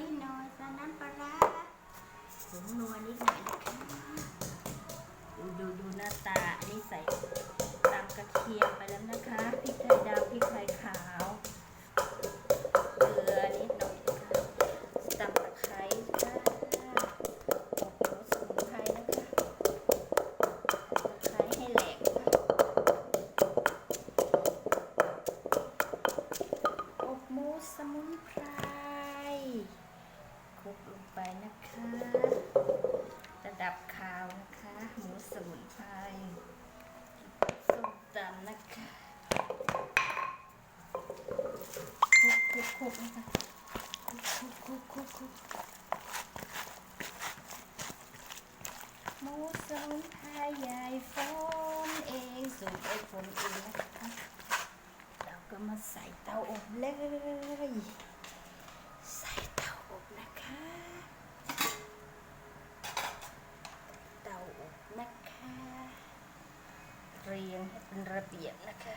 นิดหน่อยน้ำปลาร้าผงนัวนิดหน่อยดูดูดูหน้าตานี่ใส่ตำกระเทียมไปแล้วนะคะพริกไทยดำพริกไทยขาวเกลือนิดหน่อยนะคะตำตะไคร้ค่ะสมุนไพร คลุกลงไปนะคะ ระดับขาวนะคะ หมูสมุนไพรส้มตำนะคะคลุกคลุกคลุกนะคะคลุกคลุกคลุกคลุกหมูสมุนไพรยายฝนเองสูตรไอ้ฝนเองนะคะเราก็มาใส่เตาอบเลย ใส่เตาอบนะคะ เตาอบนะคะ เรียงให้เป็นระเบียบนะคะ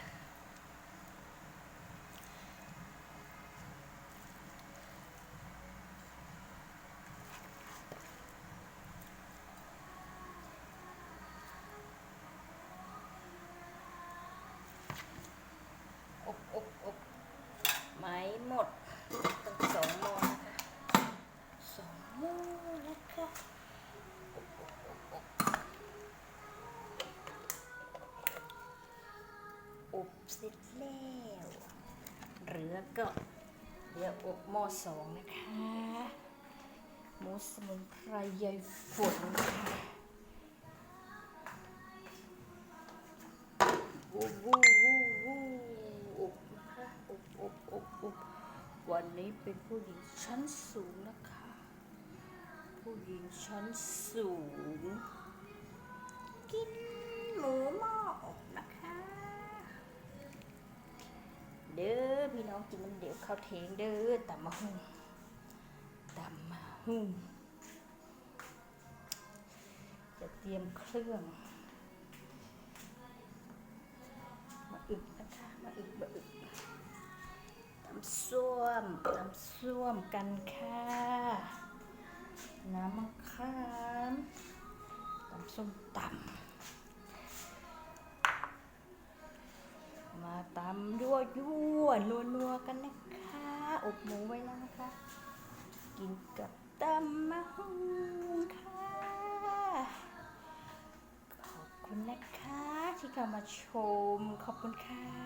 อบอบอบไหม้หมดตั้งสองโมงนะคะสองโมงนะคะ อบเสร็จแล้วเหลือก็เหลืออบหม้อสองนะคะหมูสมุนไพรใยฝนค่ะวูวูวูวูอบนะคะอบอบอบอบวันนี้เป็นผู้หญิงชั้นสูงนะคะ ผู้หญิงชั้นสูง เด้อพี่น้องกินมันเดี๋ยวเข้าวเทงเด้อตำมะฮุ่งตำมะฮุ่งจะเตรียมเครื่อง มาอึกนะคะมาอึกมาอึกตำส้วมตำส้วมกันค่ะน้ำมะขามตำส้มตำ ตำยั่วยั่วนัวนัวกันนะคะ อบหมูไว้แล้วนะคะ กินกับตำมะฮุงค่ะ ขอบคุณนะคะที่เข้ามาชม ขอบคุณค่ะ